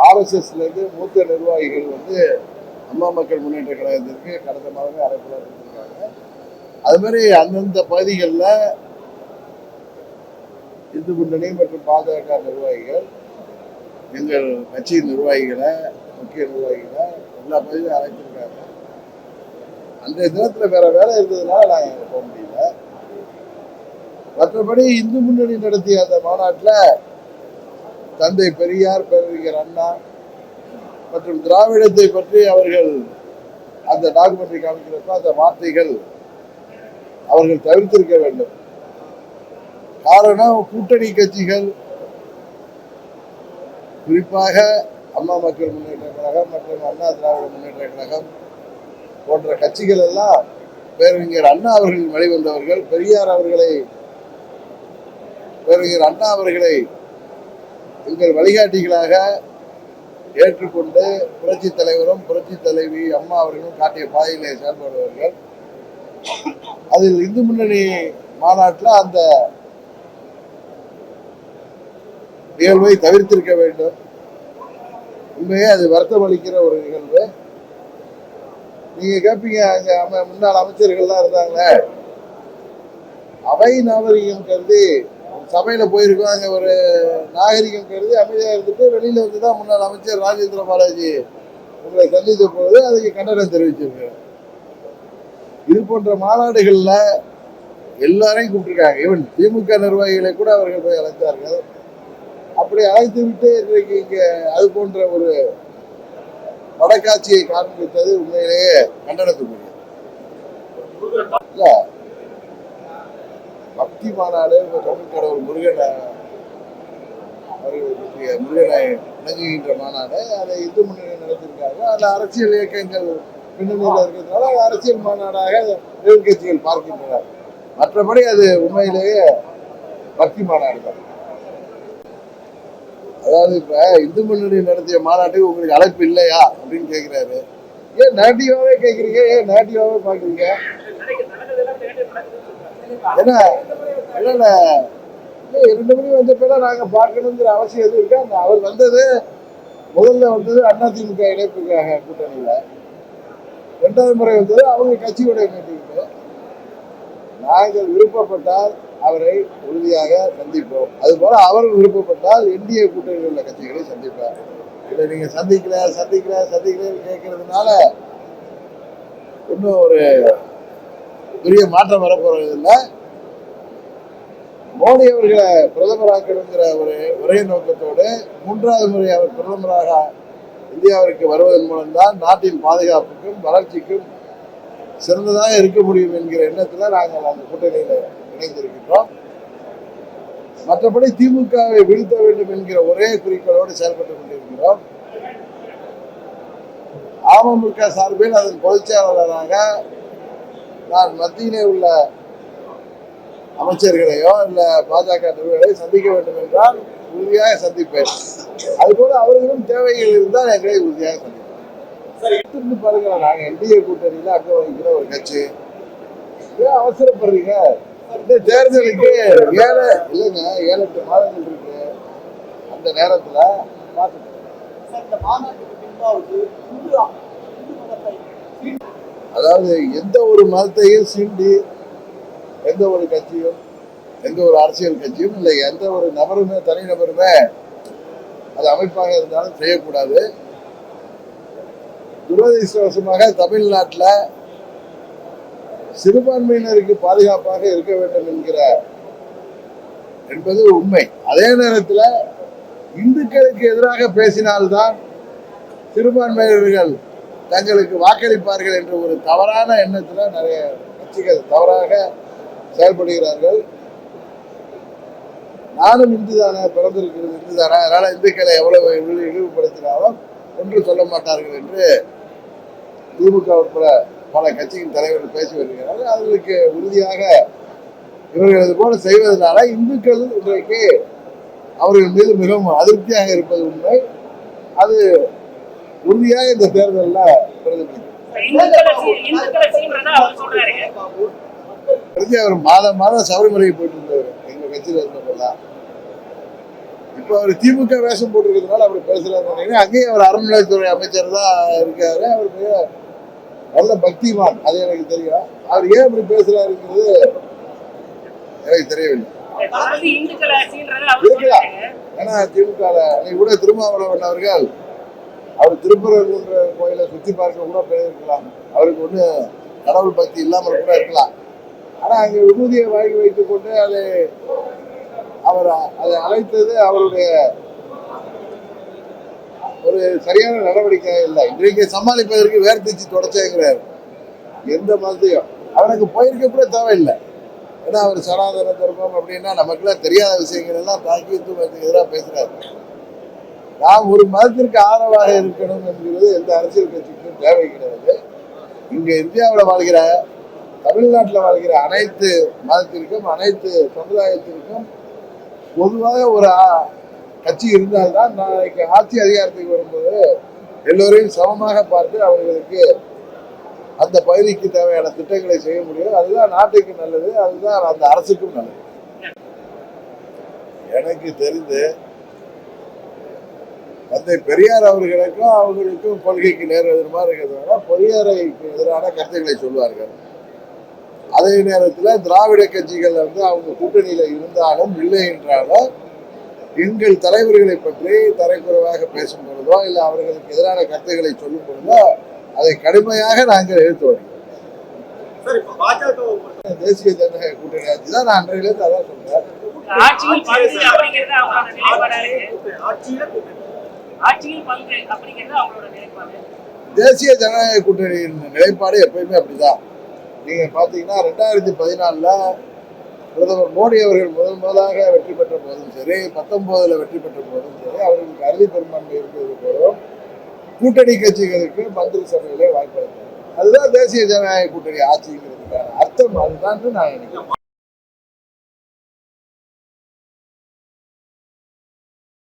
ஆர்எஸ்எஸ்ல இருந்து மூத்த நிர்வாகிகள் வந்து அம்மா மக்கள் முன்னேற்ற கழகத்திற்கு கடந்த மாதமே அழைப்புலாம் இருந்திருக்காங்க அது மாதிரி அந்தந்த பகுதிகளில் இந்து முன்னணி மற்றும் பாஜக நிர்வாகிகள் எங்கள் கட்சியின் நிர்வாகிகளை முக்கிய நிர்வாகிகளை எல்லா பகுதியிலும் அழைச்சிருக்காங்க அன்றைய தினத்தில் வேற வேலை இருந்ததுனால நாங்கள் போக முடியல. மற்றபடி இந்து முன்னணி நடத்திய அந்த மாநாட்டில் தந்தை பெரியார் பேரறிஞர் அண்ணா மற்றும் திராவிடத்தை பற்றி அவர்கள் அந்த டாக்குமெண்ட்ரி காமிக்கிறப்ப அந்த வார்த்தைகள் அவர்கள் தவிர்த்திருக்க வேண்டும். காரணம் கூட்டணி கட்சிகள் குறிப்பாக அம்மா மக்கள் முன்னேற்ற கழகம் மற்றும் அண்ணா திராவிட முன்னேற்ற கழகம் போன்ற கட்சிகள் எல்லாம் பேரறிஞர் அண்ணா அவர்கள் வழிவந்தவர்கள் பெரியார் அவர்களை பேரறிஞர் அண்ணா அவர்களை எங்கள் வழிகாட்டிகளாக ஏற்றுக்கொண்டு புரட்சி தலைவரும் புரட்சி தலைவி அம்மா அவர்களும் காட்டிய பாதையிலே செயல்படுவார்கள். அதில் இந்து முன்னணி மாநாட்டில் அந்த நிகழ்வை தவிர்த்திருக்க வேண்டும். உண்மையே அது வருத்தம் அளிக்கிற ஒரு நிகழ்வு. நீங்க கேட்பீங்க அங்க முன்னாள் அமைச்சர்கள்லாம் இருந்தாங்களே அவை நாகரிகம் கருதி சபையில் போயிருக்கோம். அங்கே ஒரு நாகரிகம் கருதி அமைதியாக இருந்துட்டு வெளியில் வந்து தான் முன்னாள் அமைச்சர் ராஜேந்திர பாலாஜி உங்களை சந்தித்த பொழுது அதுக்கு கண்டனம் தெரிவிச்சிருக்காங்க இது போன்ற மாநாடுகளில் எல்லாரையும் கூப்பிட்டுருக்காங்க. ஈவன் திமுக நிர்வாகிகளை கூட அவர்கள் போய் அழைத்தார்கள். அப்படி அழைத்து விட்டு இன்றைக்கு இங்கே அது போன்ற ஒரு படக்காட்சியை காண்பித்தது உண்மையிலேயே கண்டனத்துக்குரியது இல்லை. பக்தி மாநாடு இப்ப தமிழ் கடவுள் முருகனை அவர்களை முருகனை இணங்குகின்ற மாநாடு அதை இந்து முன்னணி நடத்திருக்காங்க அதில் அரசியல் இயக்கங்கள் பின்னணியில் இருக்கிறதுனால அரசியல் மாநாடாக எதிர்கட்சிகள் பார்க்கின்றனர். மற்றபடி அது உண்மையிலேயே பக்தி மாநாடு தான். அதாவது இப்ப இந்து முன்னணி நடத்திய மாநாட்டுக்கு உங்களுக்கு அழைப்பு இல்லையா அப்படின்னு கேட்கிறாரு ஏன் நேட்டிவாவே கேட்குறீங்க ஏன் நேட்டிவாவே பார்க்குறீங்க? ஏன்னா இல்லைண்ணே இரண்டு மணி வந்தப்ப நாங்க பார்க்கணுங்கிற அவசியம் எதுவும் இருக்கா? அந்த அவர் வந்தது முதல்ல வந்தது அதிமுக இணைப்புக்காக கூட்டணியில். ரெண்டாவது முறை வந்தது அவங்க கட்சியுடைய மீட்டிங்கு நாங்கள் விருப்பப்பட்டால் அவரை உறுதியாக சந்திப்போம். அதுபோல் அவர் விருப்பப்பட்டால் என்டிஏ கூட்டணியில் உள்ள கட்சிகளை சந்திப்பார். இல்லை நீங்க சந்திக்கல சந்திக்கல சந்திக்கலன்னு கேட்கறதுனால இன்னும் ஒரு பெரிய மாற்றம் வரப்போறது இல்லை மோடி அவர்களை பிரதமராக்கணுங்கிற ஒரு ஒரே நோக்கத்தோடு மூன்றாவது முறை அவர் பிரதமராக இந்தியாவிற்கு வருவதன் மூலம்தான் நாட்டின் பாதுகாப்புக்கும் வளர்ச்சிக்கும் சிறந்ததாக இருக்க முடியும் என்கிற எண்ணத்தில் நாங்கள் அந்த கூட்டணியில இணைந்திருக்கின்றோம். மற்றபடி திமுகவை வீழ்த்த வேண்டும் என்கிற ஒரே குறிக்கோளோடு செயல்பட்டுக் கொண்டிருக்கிறோம். அமமுக சார்பில் அதன் பொதுச் செயலாளராக நான் மத்தியிலே உள்ள அமைச்சர்களையோ இல்லை பாஜக நிறுவனங்களை சந்திக்க வேண்டும் என்றால் உறுதியாக சந்திப்பேன். அதுபோல அவர்களும் தேவைகள் இருந்தால் எங்களை உறுதியாக சந்திப்பேன். பாருங்க நாங்கள் என்டிஏ கூட்டணியில் அங்க வகிக்கிற ஒரு கட்சி. ஏன் அவசரப்படுறீங்க. இந்த தேர்தலுக்கு ஏழு இல்லைங்க ஏழு எட்டு மாதங்கள் இருக்கு. அந்த நேரத்தில் பார்த்துக்கோங்க இந்த மாநாட்டுக்கு பின்பாவது இந்து மதத்தை அதாவது எந்த ஒரு மதத்தையும் சீண்டி எந்த ஒரு கட்சியும் எந்த ஒரு அரசியல் கட்சியும் இல்லை எந்த ஒரு நபருமே தனிநபருமே அது அமைப்பாக இருந்தாலும் செய்யக்கூடாது. துரதிருஷ்டவசமாக தமிழ்நாட்டில் சிறுபான்மையினருக்கு பாதுகாப்பாக இருக்க வேண்டும் என்கிற என்பது உண்மை. அதே நேரத்தில் இந்துக்களுக்கு எதிராக பேசினால்தான் சிறுபான்மையினர்கள் தங்களுக்கு வாக்களிப்பார்கள் என்ற ஒரு தவறான எண்ணத்தில் நிறைய கட்சிகள் தவறாக செயல்படுகிறார்கள். நானும் இந்து தானே பிறந்திருக்கிறது இந்து தானே அதனால் இந்துக்களை எவ்வளவு இழிவுபடுத்தினாலும் ஒன்று சொல்ல மாட்டார்கள் என்று திமுக உட்பட பல கட்சியின் தலைவர்கள் பேசி வருகிறார்கள். அவர்களுக்கு உறுதியாக இவர்கள் இது போல செய்வதனால இந்துக்கள் இன்றைக்கு அவர்கள் மீது மிகவும் அதிருப்தியாக இருப்பது உண்மை. அது உறுதியாக இந்த தேர்தலில் பிரதிபலிக்கும். அவர் அவர் மாதம் மாதம் சபரிமலைக்கு போயிட்டு இருந்தவர் எங்க கட்சியில இருந்தப்பெல்லாம் இப்போ அவர் திமுக வேஷம் போட்டிருக்கிறதுனால அப்படி பேசுறாரு அங்கேயும் அவர் அறநிலையத்துறை அமைச்சர் தான் இருக்காரு. அவர் மிக நல்ல பக்திமான். அது எனக்கு தெரியும். அவர் ஏன் இப்படி பேசுறாருங்கிறது எனக்கு தெரியவில்லை. அவர் இருக்கலாம். ஏன்னா திமுக நீ கூட திருமாவளவன் அவர்கள் அவர் திருப்பரங்குன்ற கோயிலை சுத்தி பார்க்க கூட போயிருக்கலாம். அவருக்கு ஒண்ணு கடவுள் பக்தி இல்லாமல் கூட இருக்கலாம். ஆனா அங்க விபூதியை வாங்கி வைத்துக் கொண்டு அதை அவர் அதை அழைத்தது அவருடைய ஒரு சரியான நடவடிக்கை இல்லை. இன்றைக்கு சமாளிப்பதற்கு வேர்த்திச்சு தொடச்சேங்கிறார். எந்த மதத்தையும் அவனுக்கு போயிருக்க கூட தேவையில்லை. ஏன்னா அவர் சனாதன தர்மம் அப்படின்னா நமக்குலாம் தெரியாத விஷயங்கள் எல்லாம் தாக்கி எதிராக பேசுறாரு. நாம் ஒரு மதத்திற்கு ஆதரவாக இருக்கணும் என்கிறது எந்த அரசியல் கட்சிக்கும் தேவை கிடையாது. இங்க இந்தியாவில் வாழ்கிற தமிழ்நாட்டில் வாழ்கிற அனைத்து மதத்திற்கும் அனைத்து சமுதாயத்திற்கும் பொதுவாக ஒரு கட்சி இருந்தால்தான் நாளைக்கு ஆட்சி அதிகாரத்துக்கு வரும்போது எல்லோரையும் சமமாக பார்த்து அவர்களுக்கு அந்த பகுதிக்கு தேவையான திட்டங்களை செய்ய முடியும். அதுதான் நாட்டுக்கு நல்லது அதுதான் அந்த அரசுக்கும் நல்லது. எனக்கு தெரிந்து தந்தை பெரியார் அவர்களுக்கும் அவர்களுக்கும் கொள்கைக்கு நேர் எதிர்மா இருக்கிறதுனால பெரியாரைக்கு எதிரான கருத்துக்களை சொல்வார்கள். அதே நேரத்தில் திராவிட கட்சிகள் வந்து அவங்க கூட்டணியில இருந்தாலும் இல்லை என்றாலும் எங்கள் தலைவர்களை பற்றி தரைக்குறைவாக பேசும் பொழுதோ இல்லை அவர்களுக்கு எதிரான கருத்துக்களை சொல்லும் பொழுதோ அதை கடுமையாக நாங்கள் எடுத்து வருகிறோம். தேசிய ஜனநாயக கூட்டணி ஆட்சி தான் நான் அன்றையிலேருந்து அதான் சொல்றேன். ஆட்சியில் பங்கு அப்படிங்கிறது அவங்களோட நிலைப்பாடு. தேசிய ஜனநாயக கூட்டணியின் நிலைப்பாடு எப்பயுமே அப்படிதான். நீங்க பாத்தீங்கன்னா ரெண்டாயிரத்தி பதினாலுல பிரதமர் மோடி அவர்கள் முதல் முதலாக வெற்றி பெற்ற போதும் சரி பத்தொன்பதுல வெற்றி பெற்ற போதும் சரி அவர்களுக்கு அறுதி பெரும்பான்மை இருந்தது போதும் கூட்டணி கட்சிகளுக்கு மந்திரி சபையிலே வாய்ப்பு அதுதான் தேசிய ஜனநாயக கூட்டணி ஆட்சிங்கிறதுக்கான அர்த்தம். அதுதான் நான் நினைக்கிறேன்.